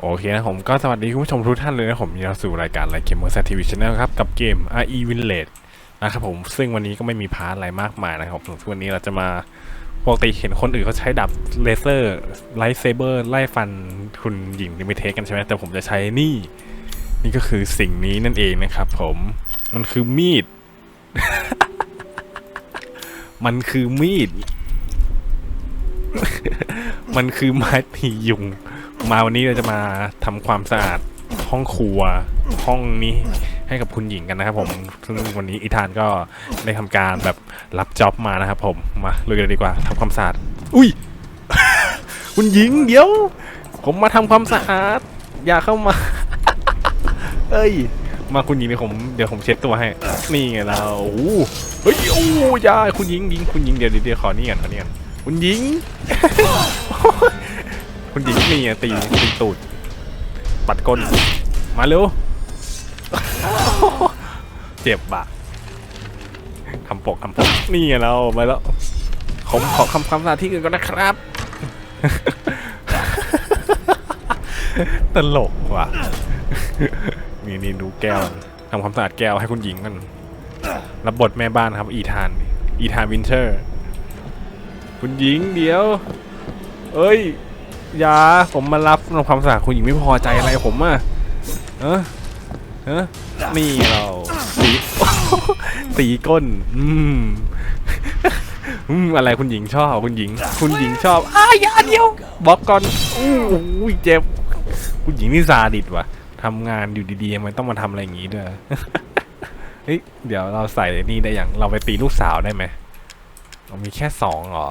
โอเคนะผมก็สวัสดีคุณผู้ชมทุกท่านเลยนะผมยินดีต้อนรับสู่รายการไลค์เกมเมอร์ซทีวีชาแนลครับ กับเกม RE Village นะครับผมซึ่งวันนี้ก็ไม่มีพาร์ทอะไรมากมายนะครับผมวันนี้เราจะมาปกติเห็นคนอื่นเขาใช้ดับเลเซอร์ไลท์เซเบอร์ไล่ฟันคุณหญิงลิมิเทสกันใช่ไหมแต่ผมจะใช้นี่ นี่ก็คือสิ่งนี้นั่นเองนะครับผมมันคือมีด มันคือมีด มันคือไม้ตียุง มาวันนี้เราจะมาทำความสะอาดห้องครัวห้องนี้ให้กับคุณหญิงกันนะครับผมซึ่งวันนี้อีธานก็ได้ทำการแบบรับจ็อบมานะครับผมมาลุยกันเลยดีกว่าทำความสะอาดอุ้ยคุณหญิงเดี๋ยว ผมมาทำความสะอาด อย่าเข้ามา เอ้ย มาคุณหญิงเดี๋ยวผมเดี๋ยวผมเช็ดตัวให้นี่ไงเราโอ้โหเฮ้ยโอ้ยาคุณหญิงหญิงคุณหญิงเดี๋ยวเดี๋ยวเดี๋ยวขอนี่ก่อนขอนี่ก่อนคุณหญิง คุณหญิงนี่ไงตีตีตูดปัดก้นมาเร็วเจ็บปะทำปกทำปกนี่ไงเรามาแล้วผมขอคำความสาที่อื่นก่อนนะครับ ตลกว่ะนี่นี่ดูแก้วทำความสะอาดแก้วให้คุณหญิงกันรับบทแม่บ้านครับ อีธาน อีธานวินเทอร์ คุณหญิงเดี๋ยว เอ้ย ยาผมมารับทำความสะอาดคุณหญิงไม่พอใจอะไรผมอะเออเออนี่เราตีตีก้น อืมอืมอะไรคุณหญิงชอบคุณหญิง คุณหญิงชอบอ้ายาเดียวบล็อกก่อนอู้หูเจ็บ คุณหญิงนี่ซาดิสว่ะทำงานอยู่ดีๆมันต้องมาทำอะไรอย่างงี้ด้วยเฮ้ยเดี๋ยวเราใส่นี่ได้อย่างเราไปตีลูกสาวได้ไหมเรามีแค่สองเหรอ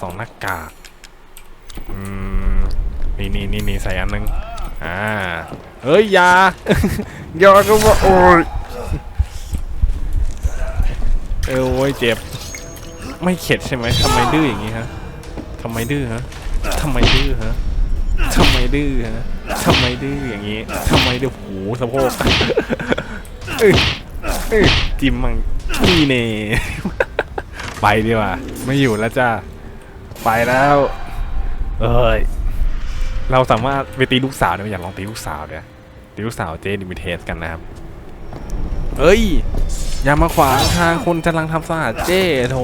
สองหน้ากากอืม นี่นี่นี่นี่ใส่อันนึงอ่าเฮ้ยยายาก็ว่าโอ้ยเออโอ้ยเจ็บ ไม่เข็ดใช่ไหมทำไมดื้ออย่างนี้ฮะทำไมดื้อฮะทำไมดื้อฮะทำไมดื้อฮะทำไมดื้ออย่างนี้ทำไมดื้อหูสะโพกเอ้ยเอ้ยจิมมังนี่เน่ไปดีกว่า ไม่อยู่แล้วจ้า ไปแล้ว เอ้ย เราสามารถไปตีลูกสาวได้ไหมอยากลองตีลูกสาวเนี่ยตีลูกสาวเจดิมิเทสกันนะครับ เอ้ย อย่ามาขวางทางคนกำลังทำสะอาดเจ้โถ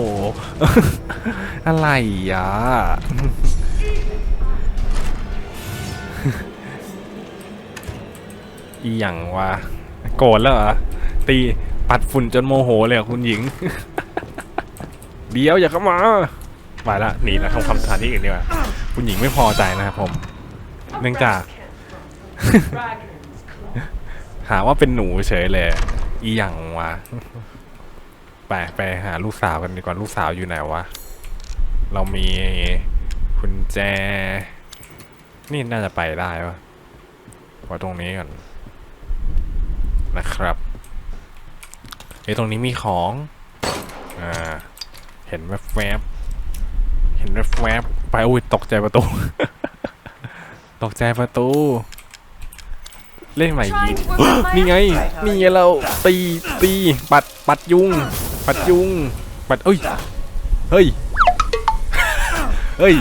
อะไรอะอีหยังวะโกรธแล้วเหรอตีปัดฝุ่นจนโมโหเลยคุณหญิง เดี๋ยวอย่าเข้ามาไปละหนีแล้วทำคำสถานที่อื่นดีกว่าคุณหญิงไม่พอใจนะครับผม เนื่องจาก หาว่าเป็นหนูเฉยเลย อีหยังวะไปไปหาลูกสาวกันดีกว่าลูกสาวอยู่ไหนวะ เรามีกุญแจ นี่น่าจะไปได้ปะไว้ตรงนี้ก่อนนะครับเอ้ยตรงนี้มีของ อ่า เห็นแวบๆ เห็นแวบๆ ไปอุ้ยตกใจประตู ตกใจประตู เล่นใหม่ยีนี่ไง นี่ไงเราตีตีปัดปัดยุง ปัดยุง ปัดเอ้ย เฮ้ย เฮ้ย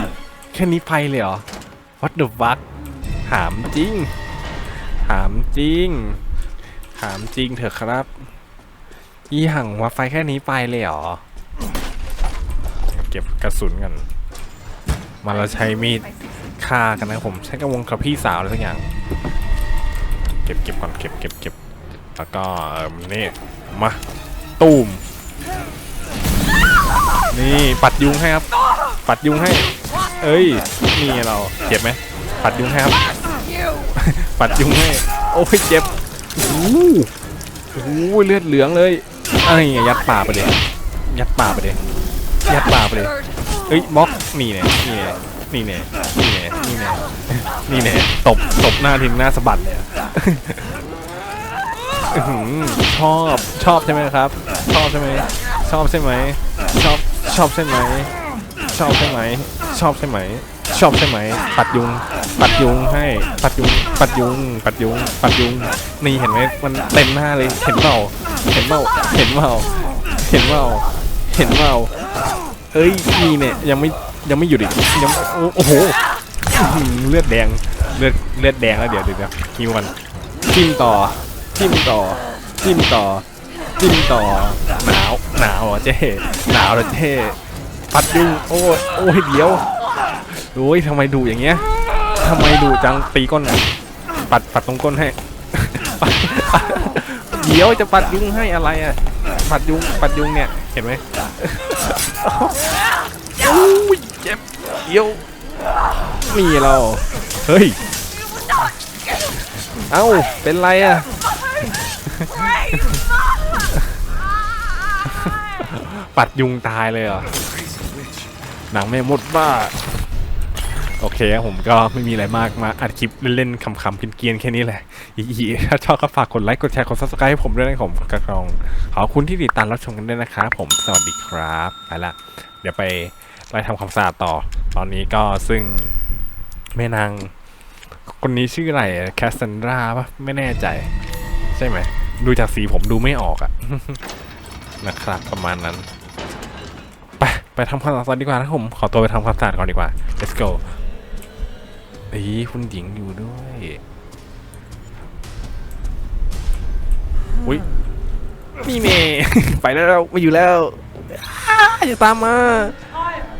แค่นี้ไปเลยเหรอ What the fuck ถามจริงถามจริงถามจริงเถอะครับอีหังว่าไฟแค่นี้ไปเลยเหรอ เก็บกระสุนกัน มาเราใช้มีด ฆ่ากันนะผมใช้กระวงกับพี่สาวอะไรสักอย่าง เก็บเก็บก่อนเก็บเก็บเก็บแล้วก็เออนี่มาตูมนี่ปัดยุงให้ครับ ปัดยุงให้ เอ้ยนี่เราเจ็บไหมปัดยุงให้ครับ ปัดยุงให้โอ้ยเจ็บโอ้โหเลือดเหลืองเลยไอ้ยัดป่าไปเลยยัดป่าไปเลยยัดป่าไปเลยเอ้ยม็อกนี่เนี่ยนี่เนี่ยนี่เนี่ยนี่เนี่ยนี่เนี่ยนี่เนี่ยตบตบหน้าทิ้งหน้าสะบัดเลยชอบชอบใช่ไหมครับ ชอบใช่ไหมชอบใช่ไหมชอบชอบใช่ไหมชอบใช่ไหมชอบใช่ไหมชอบใช่ไหมปัดยุง ปัดยุงให้ ปัดยุง ปัดยุง ปัดยุง ปัดยุง นี่เห็นไหมมันเต็มหน้าเลย เห็นเปล่าเห็นเปล่าเห็นเปล่าเห็นเปล่าเห็นเปล่าเอ้ยนี่เนี่ยยังไม่ ยังไม่หยุดอีกยังโอ้โหเลือดแดงเลือดเลือดแดงแล้วเดี๋ยวเดี๋ยวเดี๋ยวฮิวมันจิ้มต่อจิ้มต่อจิ้มต่อจิ้มต่อหนาวหนาวเจ๊หนาวเหรอเจ๊ปัดยุงโอ้ยโอ้ยเดี๋ยวโอ้ยทำไมดูอย่างเงี้ยทำไมดูจังตีก้นปัดปัดตรงก้นให้เดี๋ยวจะปัดยุงให้อะไรอะปัดยุงปัดยุงเนี่ยเห็นไหม อ้ยเจ็บเดียวมีเรา เฮ้ย เอ้า เป็นไรอะปัดยุงตายเลยเหรอ หนังแม่มดบ้า โอเคผมก็ไม่มีอะไรมากมาอัดคลิปเล่นๆขำๆเกรียนๆแค่นี้แหละ อีๆถ้าชอบก็ฝากกดไลค์ กดแชร์ กด subscribe ให้ผมด้วยนะผมกระกรอง ขอบคุณที่ติดตามรับชมกันด้วยนะครับผม สวัสดีครับ ไปละ เดี๋ยวไป ไปทำความสะอาดต่อ ตอนนี้ก็ซึ่งแม่นาง คนนี้ชื่ออะไรแคสซันดราปะไม่แน่ใจ ใช่ไหม ดูจากสีผมดูไม่ออกอะนะครับประมาณนั้น ไป ไปทำความสะอาดดีกว่านะผม ขอตัวไปทำความสะอาดก่อนดีกว่า let's go อ้ยคุณหญิงอยู่ด้วยอุ้ยมีเมย์ไปแล้วไม่อยู่แล้วอย่าตามมา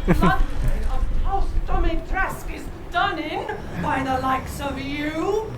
Am of House Tommy Trask is done in by the likes of you.